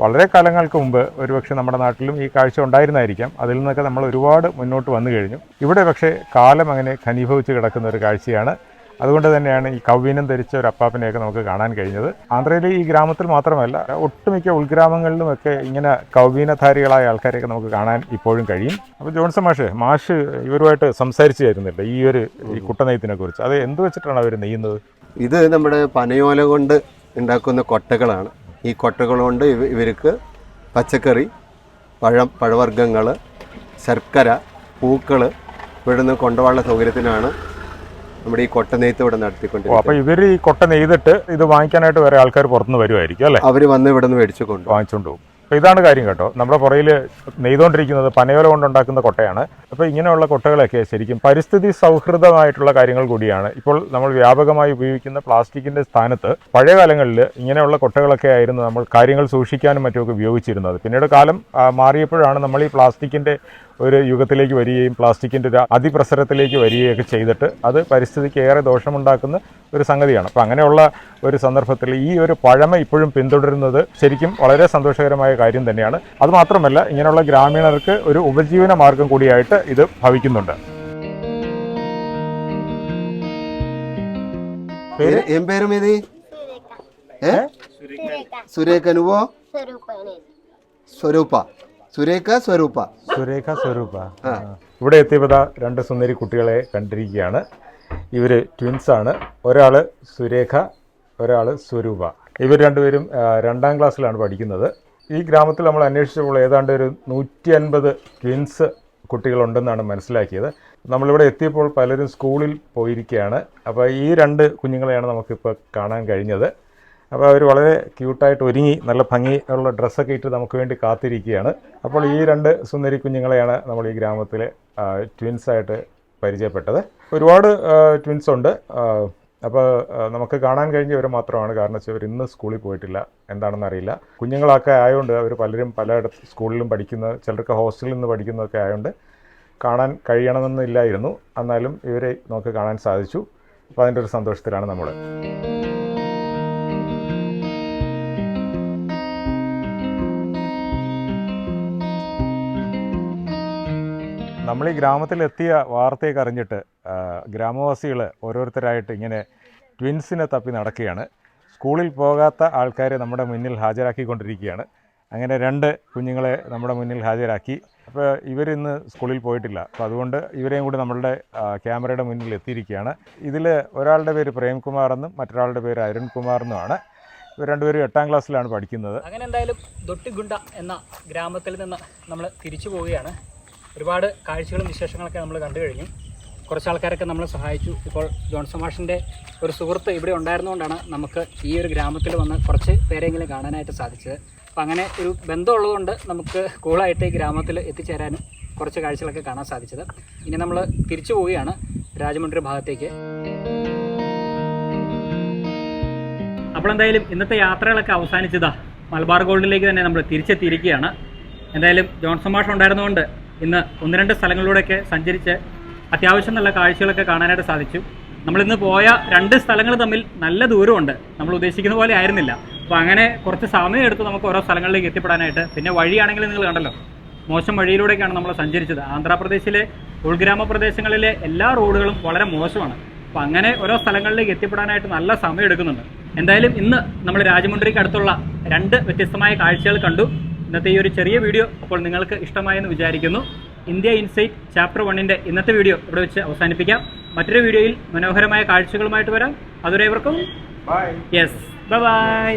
വളരെ കാലങ്ങൾക്ക് മുമ്പ് ഒരുപക്ഷെ നമ്മുടെ നാട്ടിലും ഈ കാഴ്ച ഉണ്ടായിരുന്നായിരിക്കാം. അതിൽ നിന്നൊക്കെ നമ്മൾ ഒരുപാട് മുന്നോട്ട് വന്നു കഴിഞ്ഞു. ഇവിടെ പക്ഷേ കാലം അങ്ങനെ ഖനീഭവിച്ച് കിടക്കുന്ന ഒരു കാഴ്ചയാണ്. അതുകൊണ്ട് തന്നെയാണ് ഈ കൗവീനം ധരിച്ച ഒരു അപ്പാപ്പനെയൊക്കെ നമുക്ക് കാണാൻ കഴിഞ്ഞത്. ആന്ധ്രയിലെ ഈ ഗ്രാമത്തിൽ മാത്രമല്ല ഒട്ടുമിക്ക ഉൾഗ്രാമങ്ങളിലും ഒക്കെ ഇങ്ങനെ കൗവീനധാരികളായ ആൾക്കാരെയൊക്കെ നമുക്ക് കാണാൻ ഇപ്പോഴും കഴിയും. അപ്പോൾ ജോൺസൺ മാഷ് മാഷ് ഇവരുമായിട്ട് സംസാരിച്ചു തരുന്നില്ല ഈ ഒരു ഈ കുട്ടനെയ്ത്തിനെ കുറിച്ച്. അത് എന്ത് വെച്ചിട്ടാണ് അവർ നെയ്യുന്നത്? ഇത് നമ്മുടെ പനയോല കൊണ്ട് ഉണ്ടാക്കുന്ന കൊട്ടകളാണ്. ഈ കൊട്ടകൾ കൊണ്ട് ഇവ ഇവർക്ക് പച്ചക്കറി പഴം പഴവർഗങ്ങൾ ശർക്കര പൂക്കൾ ഇവിടുന്ന് കൊണ്ടുപോകാനുള്ള സൗകര്യത്തിനാണ് നമ്മുടെ ഈ കൊട്ട നെയ്ത്ത് ഇവിടെ നടത്തിക്കൊണ്ടിരിക്കുന്നത്. അപ്പോൾ ഇവർ ഈ കൊട്ട നെയ്തിട്ട് ഇത് വാങ്ങിക്കാനായിട്ട് വേറെ ആൾക്കാർ പുറത്തുനിന്ന് വരുമായിരിക്കും അല്ലേ? അവർ വന്ന് ഇവിടെ നിന്ന് മേടിച്ചു കൊണ്ട് വാങ്ങിച്ചുകൊണ്ട് പോകും. അപ്പോൾ ഇതാണ് കാര്യം കേട്ടോ. നമ്മുടെ പുറയിൽ നെയ്തുകൊണ്ടിരിക്കുന്നത് പനയോല കൊണ്ടുണ്ടാക്കുന്ന കൊട്ടയാണ്. അപ്പോൾ ഇങ്ങനെയുള്ള കൊട്ടകളൊക്കെ ശരിക്കും പരിസ്ഥിതി സൗഹൃദമായിട്ടുള്ള കാര്യങ്ങൾ കൂടിയാണ്. ഇപ്പോൾ നമ്മൾ വ്യാപകമായി ഉപയോഗിക്കുന്ന പ്ലാസ്റ്റിക്കിന്റെ സ്ഥാനത്ത് പഴയ കാലങ്ങളിൽ ഇങ്ങനെയുള്ള കൊട്ടകളൊക്കെ ആയിരുന്നു നമ്മൾ കാര്യങ്ങൾ സൂക്ഷിക്കാനും മറ്റുമൊക്കെ ഉപയോഗിച്ചിരുന്നത്. പിന്നീട് കാലം മാറിയപ്പോഴാണ് നമ്മൾ ഈ പ്ലാസ്റ്റിക്കിന്റെ ഒരു യുഗത്തിലേക്ക് വരികയും പ്ലാസ്റ്റിക്കിന്റെ ഒരു അതിപ്രസരത്തിലേക്ക് വരികയൊക്കെ ചെയ്തിട്ട് അത് പരിസ്ഥിതിക്ക് ഏറെ ദോഷമുണ്ടാക്കുന്ന ഒരു സംഗതിയാണ് അപ്പോൾ അങ്ങനെയുള്ള ഒരു സന്ദർഭത്തിൽ ഈ ഒരു പഴമ ഇപ്പോഴും പിന്തുടരുന്നത് ശരിക്കും വളരെ സന്തോഷകരമായ കാര്യം തന്നെയാണ് അതുമാത്രമല്ല ഇങ്ങനെയുള്ള ഗ്രാമീണർക്ക് ഒരു ഉപജീവന മാർഗം കൂടിയായിട്ട് ഇത് ഭവിക്കുന്നുണ്ട് പേര് ఏ- ఏం పేరు మీది ఏ? సురేఖ నువ్వు స్వరూప సురేఖ స్వరూప സുരേഖ സ്വരൂപ ഇവിടെ എത്തിയപ്പോൾ ദാ രണ്ട് സുന്ദരി കുട്ടികളെ കണ്ടിരിക്കുകയാണ് ഇവർ ട്വിൻസാണ് ഒരാൾ സുരേഖ ഒരാൾ സ്വരൂപ. ഇവർ രണ്ടുപേരും രണ്ടാം ക്ലാസ്സിലാണ് പഠിക്കുന്നത്. ഈ ഗ്രാമത്തിൽ നമ്മൾ അന്വേഷിച്ചപ്പോൾ ഏതാണ്ട് ഒരു നൂറ്റി അൻപത് ട്വിൻസ് കുട്ടികളുണ്ടെന്നാണ് മനസ്സിലാക്കിയത്. നമ്മളിവിടെ എത്തിയപ്പോൾ പലരും സ്കൂളിൽ പോയിരിക്കുകയാണ്. അപ്പോൾ ഈ രണ്ട് കുഞ്ഞുങ്ങളെയാണ് നമുക്കിപ്പോൾ കാണാൻ കഴിഞ്ഞത്. അപ്പോൾ അവർ വളരെ ക്യൂട്ടായിട്ട് ഒരുങ്ങി നല്ല ഭംഗിയുള്ള ഡ്രസ്സൊക്കെ ഇട്ട് നമുക്ക് വേണ്ടി കാത്തിരിക്കുകയാണ്. അപ്പോൾ ഈ രണ്ട് സുന്ദരി കുഞ്ഞുങ്ങളെയാണ് നമ്മൾ ഈ ഗ്രാമത്തിലെ ട്വിൻസായിട്ട് പരിചയപ്പെട്ടത്. ഒരുപാട് ട്വിൻസ് ഉണ്ട്. അപ്പോൾ നമുക്ക് കാണാൻ കഴിഞ്ഞവർ മാത്രമാണ്. കാരണം വെച്ചാൽ ഇവർ ഇന്ന് സ്കൂളിൽ പോയിട്ടില്ല. എന്താണെന്ന് അറിയില്ല. കുഞ്ഞുങ്ങളൊക്കെ ആയതുകൊണ്ട് അവർ പലരും പലയിടത്ത് സ്കൂളിലും പഠിക്കുന്ന ചിലർക്ക് ഹോസ്റ്റലിൽ നിന്ന് പഠിക്കുന്നതൊക്കെ ആയതുകൊണ്ട് കാണാൻ കഴിയണമെന്നില്ലായിരുന്നു. എന്നാലും ഇവരെ നമുക്ക് കാണാൻ സാധിച്ചു. അപ്പോൾ അതിന്റെ ഒരു സന്തോഷത്തിലാണ് നമ്മൾ നമ്മൾ ഈ ഗ്രാമത്തിലെത്തിയ വാർത്തയൊക്കെ അറിഞ്ഞിട്ട് ഗ്രാമവാസികൾ ഓരോരുത്തരായിട്ട് ഇങ്ങനെ ട്വിൻസിനെ തപ്പി നടക്കുകയാണ്. സ്കൂളിൽ പോകാത്ത ആൾക്കാരെ നമ്മുടെ മുന്നിൽ ഹാജരാക്കിക്കൊണ്ടിരിക്കുകയാണ്. അങ്ങനെ രണ്ട് കുഞ്ഞുങ്ങളെ നമ്മുടെ മുന്നിൽ ഹാജരാക്കി. അപ്പോൾ ഇവരിന്ന് സ്കൂളിൽ പോയിട്ടില്ല. അപ്പോൾ അതുകൊണ്ട് ഇവരെയും കൂടി നമ്മളുടെ ക്യാമറയുടെ മുന്നിൽ എത്തിയിരിക്കുകയാണ്. ഇതിൽ ഒരാളുടെ പേര് പ്രേംകുമാർ എന്നും മറ്റൊരാളുടെ പേര് അരുൺകുമാർ എന്നുമാണ് ഇവർ രണ്ടുപേരും എട്ടാം ക്ലാസ്സിലാണ് പഠിക്കുന്നത്. അങ്ങനെ എന്തായാലും ദൊട്ടിഗുണ്ട എന്ന ഗ്രാമത്തിൽ നിന്ന് നമ്മൾ തിരിച്ചു പോവുകയാണ്. ഒരുപാട് കാഴ്ചകളും വിശേഷങ്ങളൊക്കെ നമ്മൾ കണ്ടു കഴിഞ്ഞു. കുറച്ച് ആൾക്കാരൊക്കെ നമ്മളെ സഹായിച്ചു. ഇപ്പോൾ ജോൺസൺ മാഷിന്റെ ഒരു സുഹൃത്ത് ഇവിടെ ഉണ്ടായിരുന്നുകൊണ്ടാണ് നമുക്ക് ഈ ഒരു ഗ്രാമത്തിൽ വന്ന് കുറച്ച് പേരെങ്കിലും കാണാനായിട്ട് സാധിച്ചത്. അപ്പം അങ്ങനെ ഒരു ബന്ധമുള്ളതുകൊണ്ട് നമുക്ക് കൂളായിട്ട് ഈ ഗ്രാമത്തിൽ എത്തിച്ചേരാനും കുറച്ച് കാഴ്ചകളൊക്കെ കാണാൻ സാധിച്ചത്. ഇനി നമ്മൾ തിരിച്ചു പോവുകയാണ് രാജമുണ്ടിയുടെ ഭാഗത്തേക്ക്. അപ്പോൾ എന്തായാലും ഇന്നത്തെ യാത്രകളൊക്കെ അവസാനിച്ചതാ. മലബാർ ഗോൾഡിലേക്ക് തന്നെ നമ്മൾ തിരിച്ചെത്തിയിരിക്കുകയാണ്. എന്തായാലും ജോൺസൺ മാഷ് ഉണ്ടായിരുന്നുകൊണ്ട് ഇന്ന് ഒന്ന് രണ്ട് സ്ഥലങ്ങളിലൂടെയൊക്കെ സഞ്ചരിച്ച് അത്യാവശ്യം നല്ല കാഴ്ചകളൊക്കെ കാണാനായിട്ട് സാധിച്ചു. നമ്മളിന്ന് പോയ രണ്ട് സ്ഥലങ്ങൾ തമ്മിൽ നല്ല ദൂരമുണ്ട്. നമ്മൾ ഉദ്ദേശിക്കുന്ന പോലെ ആയിരുന്നില്ല. അപ്പോൾ അങ്ങനെ കുറച്ച് സമയം എടുത്ത് നമുക്ക് ഓരോ സ്ഥലങ്ങളിലേക്ക് എത്തിപ്പെടാനായിട്ട് പിന്നെ വഴിയാണെങ്കിൽ നിങ്ങൾ കണ്ടല്ലോ. മോശം വഴിയിലൂടെയൊക്കെയാണ് നമ്മൾ സഞ്ചരിച്ചത്. ആന്ധ്രാപ്രദേശിലെ ഉൾഗ്രാമ പ്രദേശങ്ങളിലെ എല്ലാ റോഡുകളും വളരെ മോശമാണ്. അപ്പോൾ അങ്ങനെ ഓരോ സ്ഥലങ്ങളിലേക്ക് എത്തിപ്പെടാനായിട്ട് നല്ല സമയം എടുക്കുന്നുണ്ട്. എന്തായാലും ഇന്ന് നമ്മൾ രാജമുണ്ട്രിക്ക് അടുത്തുള്ള രണ്ട് വ്യത്യസ്തമായ കാഴ്ചകൾ കണ്ടു. ഇന്നത്തെ ഈ ഒരു ചെറിയ വീഡിയോ അപ്പോൾ നിങ്ങൾക്ക് ഇഷ്ടമായെന്ന് വിചാരിക്കുന്നു. ഇന്ത്യ ഇൻസൈറ്റ് ചാപ്റ്റർ വണ്ണിന്റെ ഇന്നത്തെ വീഡിയോ ഇവിടെ വെച്ച് അവസാനിപ്പിക്കാം. മറ്റൊരു വീഡിയോയിൽ മനോഹരമായ കാഴ്ചകളുമായിട്ട് വരാം. അതുവരെ ഇവർക്കും യെസ് ബൈ